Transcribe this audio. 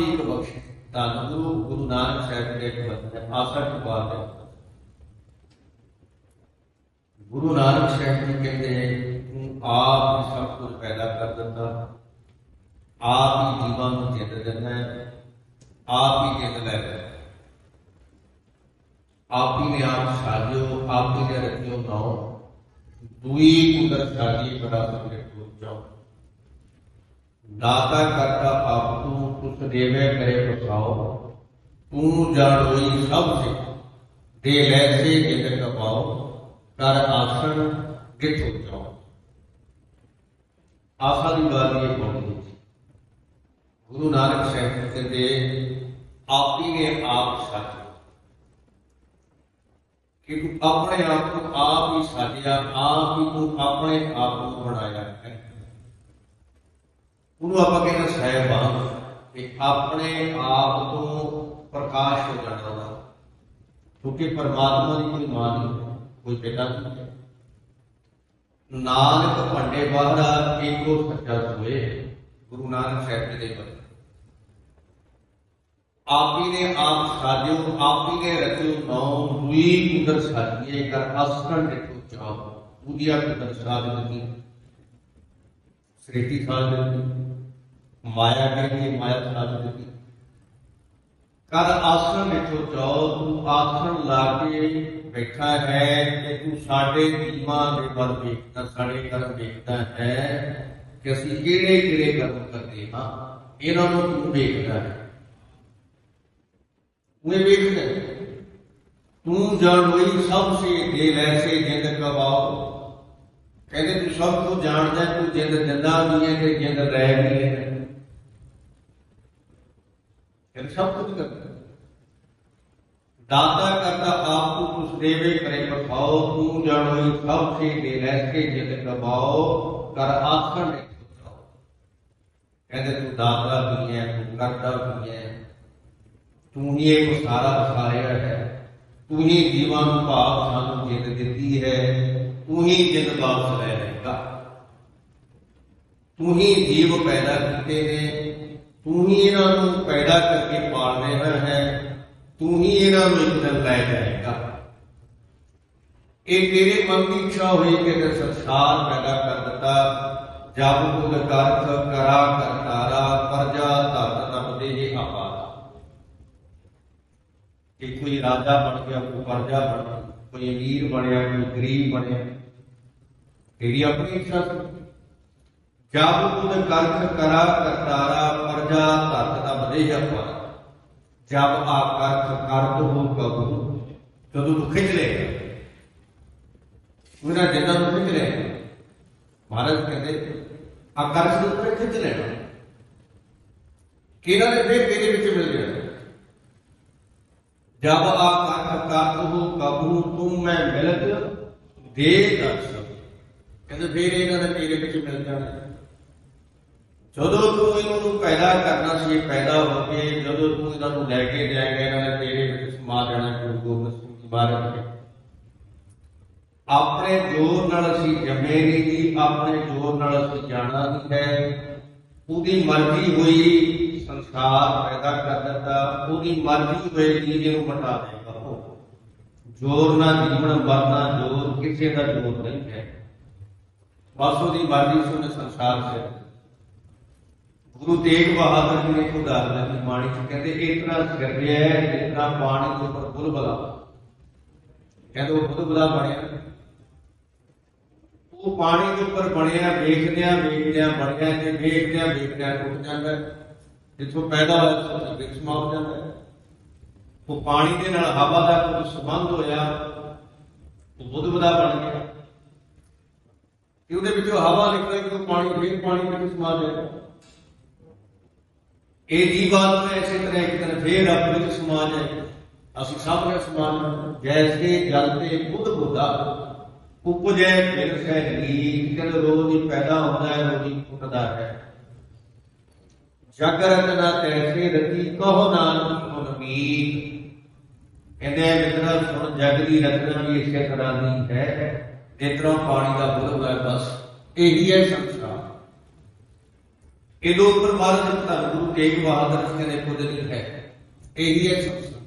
ਸੀਖ ਬਖਸ਼ ਧੰਨ ਗੁਰੂ ਗੁਰੂ ਨਾਨਕ ਸਾਹਿਬ ਦੇ ਇੱਕ ਬਚਨ ਹੈ ਆਸਾ ਦੀ ਬਾਤ ਹੈ ਗੁਰੂ ਨਾਨਕ ਸਾਹਿਬ ਜੀ ਕਹਿੰਦੇ ਤੂੰ ਆਪ ਹੀ ਸਭ ਕੁਝ ਪੈਦਾ ਕਰ ਦਿੰਦਾ ਆਪ ਹੀ ਜੀਵਾਂ ਨੂੰ ਜਿੱਤ ਦਿੰਦਾ ਹੈ ਆਪ ਹੀ ਜਿੱਤ ਲੈਂਦਾ ਹੈ ਆਪ ਹੀ ਨੇ ਆਪ ਸਾਜੋ ਆਪ ਹੀ ਨੇ ਰਚਿਓ ਨਾਉ ਦੁਈ ਕੁਦਰ ਸਾਜੀ ਬੜਾ ਸਭੇ ਦੇਵੇ ਕਰੇ ਪਸਾਓ ਤੂੰ ਜਾਣੋਈ ਸਭ ਸੇ ਦੇ ਲੈ ਸੇ ਜਿਤ ਕਪਾਓ ਕਰ ਆਸਣ ਕਿਥੋਂ ਜਾਓ। ਆਸਾ ਦੀ ਗੱਲ ਇਹ ਬੋਲੀ ਗੁਰੂ ਨਾਨਕ ਸਾਹਿਬ ਜੀ ਕਹਿੰਦੇ ਨੇ ਆਪ ਸਾਜਿਆ। ਕਿ ਤੂੰ ਆਪਣੇ ਆਪ ਨੂੰ ਆਪ ਹੀ ਸਾਜਿਆ, ਆਪ ਹੀ ਤੂੰ ਆਪਣੇ ਆਪ ਨੂੰ ਬਣਾਇਆ ਹੈ। ਉਹਨੂੰ ਆਪਾਂ ਕਹਿੰਦੇ ਸਹਿਬਾਨ ਕਿ ਆਪਣੇ ਆਪ ਤੋਂ ਪ੍ਰਕਾਸ਼ ਹੋ ਜਾਣਾ ਵਾ ਕਿਉਂਕਿ ਪਰਮਾਤਮਾ ਦੀ ਕੋਈ ਮਾਂ ਨਹੀਂ ਕੋਈ ਪਿਤਾ ਨਹੀਂ ਹੈ ਨਾਨਕ ਭੰਡੇ ਬਾਹਰਾ ਏਕੋ ਸੱਚਾ ਸੋਏ ਗੁਰੂ ਨਾਨਕ ਸਾਹਿਬ ਜੀ ਦੇ ਬਚਨ ਆਪ ਹੀ ਨੇ ਆਪ ਸਾਜਿਓ ਆਪ ਹੀ ਨੇ ਰਚਿਓ ਨੌ ਦੁਈ ਕੁਦਰ ਸਾਜੀਏ ਕਰ ਅਸਕਣ ਦੇਖੋ ਚਾਹ ਪੂਜਿਆ ਕੁਦਰ ਸਾਜ ਦਿੱਤੀ ਸ੍ਰਿਤੀ ਸਾਜ ਦਿੱਤੀ ਮਾਇਆ ਕਹਿੰਦੀ ਮਾਇਆ ਸਾਜ ਦਿੱਤੀ ਕਰ ਆਸਣ ਦੇਖੋ ਚਾਹ ਤੂੰ ਆਸਣ ਲਾ ਕੇ ਬੈਠਾ ਹੈ ਕਿ ਤੂੰ ਸਾਡੇ ਜੀਵਾਂ ਦੇ ਵੱਲ ਵੇਖਦਾ ਸਾਡੇ ਕਰਮ ਵੇਖਦਾ ਹੈ ਕਿ ਅਸੀਂ ਕਿਹੜੇ ਕਿਹੜੇ ਕਰਮ ਕਰਦੇ ਹਾਂ ਇਹਨਾਂ ਨੂੰ ਤੂੰ ਵੇਖਦਾ ਹੈ ਉਹ ਵੇਖਦਾ ਹੈ। ਤੂੰ ਜਾਣੋਈ ਸਭ ਸੇ ਦੇ ਲੈ ਸੇ ਜਿੰਦ ਕਵਾਓ ਕਹਿੰਦੇ ਤੂੰ ਸਭ ਕੁਝ ਜਾਣਦਾ ਹੈ, ਤੂੰ ਜਿੰਦ ਦਿੰਦਾ ਵੀ ਹੈ ਤੇ ਜਿੰਦ ਲੈ ਵੀ ਹੈ ਕਹਿੰਦੇ ਸਭ ਕੁਝ ਕਰਦਾ ਹੈ। ਦਾਤਾ ਕਰਤਾ ਆਪ ਤੂੰ ਕੁਛ ਦੇਵੇ ਕਰੇ ਪਸਾਓ ਤੂੰ ਜਾਣੋਈ ਸਭ ਸੇ ਦੇ ਲੈ ਸੇ ਜਿੰਦ ਕਵਾਓ ਕਰ ਆਖਣ ਨੇ ਕਹਿੰਦੇ ਤੂੰ ਦਾਤਾ ਹੈ ਤੂੰ ਕਰਤਾ ਵੀ ਹੈ ਹੀ ਇਹ ਸਾਰਾ ਵਸਾਰਿਆ ਹੈ। ਤੂੰ ਹੀ ਜੀਵਾਂ ਨੂੰ ਭਾਵ ਸਾਨੂੰ ਜਿੱਤ ਦਿੱਤੀ ਹੈ। ਤੂੰ ਹੀ ਜਿੱਤ ਵਾਪਸ ਲੈ ਲੈਗਾ ਤੂੰ ਹੀ ਜੀਵ ਪੈਦਾ ਕੀਤੇ ਨੇ। ਤੂੰ ਹੀ ਇਹਨਾਂ ਨੂੰ ਪੈਦਾ ਕਰਕੇ ਪਾਲ ਰਿਹਾ ਹੈ, ਤੂੰ ਹੀ ਇਹਨਾਂ ਨੂੰ ਇੱਕ ਦਿਨ ਲੈ ਜਾਏਗਾ ਇਹ ਤੇਰੇ ਮਨ ਦੀ ਇੱਛਾ ਹੋਈ ਕਿ ਤੇ ਸੰਸਾਰ ਪੈਦਾ ਕਰ ਦਿੱਤਾ ਜਬ ਤੁਧ ਕਰਤ, ਕਰਾ ਕਰਤਾਰਾ ਪਰਜਾ ਧਰਤ ਤਪ ਦੇ ਆਪਾਰਾ ਕਿ ਕੋਈ ਰਾਜਾ ਬਣ ਗਿਆ, ਕੋਈ ਪਰਜਾ ਬਣ ਗਿਆ, ਕੋਈ ਅਮੀਰ ਬਣਿਆ, ਕੋਈ ਗਰੀਬ ਬਣਿਆ, ਤੇਰੀ ਆਪਣੀ ਇੱਛਾ ਸੀ। ਜਬ ਤੁਧ ਕਰਤ ਕਰਾ ਕਰਤਾਰਾ ਪਰਜਾ ਧਰਤ ਤਪ ਦੇ ਆਪਾਰਾ ਜਬ ਆਪ ਕਰਤ ਕਰਤ ਹੋ ਕਬੂ ਜਦੋਂ ਤੂੰ ਖਿੱਚ ਲੇਗਾ ਉਹਨਾਂ ਜਿੰਨਾਂ ਨੂੰ ਖਿੱਚ ਲੇਗਾ ਮਹਾਰਾਜ ਕਹਿੰਦੇ ਆਕਰਸ਼ ਨੂੰ ਉੱਪਰ ਖਿੱਚ ਲੈਣਾ। ਕਿਹਨਾਂ ਦੇ ਫੇਰ ਤੇਰੇ ਵਿੱਚ ਮਿਲ ਜਾਣਾ ਜਬ ਆਕਰਸ਼ ਕਰਤੁ ਕਬੂ ਤੁਮ ਮੈਂ ਮਿਲਤ ਦੇ ਦਰਸ ਕਹਿੰਦੇ ਫੇਰ ਇਹਨਾਂ ਨੇ ਤੇਰੇ ਵਿੱਚ ਮਿਲ ਜਾਣਾ। ਜਦੋਂ ਤੂੰ ਇਹਨਾਂ ਨੂੰ ਪੈਦਾ ਕਰਨਾ ਸੀ ਪੈਦਾ ਹੋ ਕੇ ਜਦੋਂ ਤੂੰ ਇਹਨਾਂ ਨੂੰ ਲੈ ਕੇ ਜਾਏਗਾ ਇਹਨਾਂ ਨੇ ਤੇਰੇ ਵਿੱਚ ਸਮਾ ਜਾਣਾ ਗੁਰੂ ਗੋਬਿੰਦ ਸਿੰਘ ਜੀ ਮਹਾਰਾਜ ਨੇ। ਆਪਣੇ ਜੋਰ ਨਾਲ ਅਸੀਂ ਜੰਮੇ ਨਹੀਂ ਜੀ, ਆਪਣੇ ਜੋਰ ਨਾਲ ਅਸੀਂ ਜਾਣਾ ਨਹੀਂ ਹੈ। ਉਹਦੀ ਮਰਜ਼ੀ ਹੋਈ ਸੰਸਾਰ ਪੈਦਾ ਕਰ ਦਿੱਤਾ, ਉਹਦੀ ਮਰਜ਼ੀ ਹੋਈ ਚੀਜ਼ ਨੂੰ ਬਣਾ ਦੇਗਾ ਉਹ ਜੋਰ ਨਾਲ ਜੀਵਨ ਵਰਨਾ ਜੋਰ ਕਿਸੇ ਦਾ ਜੋਰ ਨਹੀਂ ਹੈ। ਬਸ ਉਹਦੀ ਮਰਜ਼ੀ ਸੁਣ ਸੰਸਾਰ ਸੇ ਗੁਰੂ ਤੇਗ ਬਹਾਦਰ ਜੀ ਨੇ ਇੱਕ ਉਦਾਹਰਨ ਦੀ ਬਾਣੀ ਚ ਕਹਿੰਦੇ ਇਤਨਾ ਸਿਰਿਆ ਹੈ ਜਿਤਨਾ ਪਾਣੀ ਦੇ ਉੱਪਰ ਬੁਲਬਲਾ। ਕਹਿੰਦੇ, ਉਹ ਬੁਲਬਲਾ ਬਣਿਆ। ਉਹ ਪਾਣੀ ਦੇ ਉੱਪਰ ਬਣਿਆ, ਵੇਖਦਿਆਂ ਵੇਖਦਿਆਂ ਬਣਿਆ ਤੇ ਵੇਖਦਿਆਂ ਵੇਖਦਿਆਂ ਟੁੱਟ ਜਾਂਦਾ ਜਿੱਥੋਂ ਪੈਦਾ ਹੋਇਆ ਉੱਥੋਂ ਵਿੱਚ ਸਮਾਪ ਜਾਂਦਾ ਉਹ ਪਾਣੀ ਦੇ ਨਾਲ ਹਵਾ ਦਾ ਕੁਝ ਸੰਬੰਧ ਹੋਇਆ, ਉਹ ਬੁੱਧਬਦਾ ਬਣ ਗਿਆ। ਕਿ ਉਹਦੇ ਵਿੱਚੋਂ ਹਵਾ ਨਿਕਲ ਕਿ ਪਾਣੀ, ਫੇਰ ਪਾਣੀ ਵਿੱਚ ਸਮਾ ਜਾਏਗਾ ਇਹ ਜੀਵਾਤਮਾ ਇਸੇ ਤਰ੍ਹਾਂ ਇੱਕ ਦਿਨ ਫੇਰ ਰੱਬ ਵਿੱਚ ਸਮਾ ਅਸੀਂ ਸਭ ਨੇ ਸਮਾ ਜੈਸੇ ਜਲ ਤੇ ਬੁੱਧ ਬੁੱਧਾ। ਉਪਜੈ ਫਿਰ ਸਹਿ ਜਦ ਰੋਜ਼ ਹੀ ਪੈਦਾ ਹੁੰਦਾ ਹੈ, ਰੋਜ਼ ਹੀ ਫੁੱਟਦਾ ਹੈ। ਜਗ ਰਤਨਾ ਤੈਸੇ ਰਤੀ, ਕਹੋ ਨਾਨਕ ਮਨ ਮੀਤ। ਕਹਿੰਦੇ ਮਿੱਤਰਾ, ਸੁਣ ਜਗ ਦੀ ਰਚਨਾ ਵੀ ਇਸੇ ਤਰ੍ਹਾਂ ਦੀ ਹੈ। ਜਿਸ ਪਾਣੀ ਦਾ ਬੁਲਬੁਲਾ ਹੈ ਬਸ। ਇਹੀ ਹੈ ਸੰਸਾਰ। ਇਹ ਲੋਕ ਪਰਮਾਤਮਾ ਧੰਨ ਗੁਰੂ ਤੇਗ ਬਹਾਦਰ ਜੀ ਨੇ ਖੁਦ ਲਿਖਿਆ ਹੈ। ਇਹੀ ਹੈ ਸੰਸਾਰ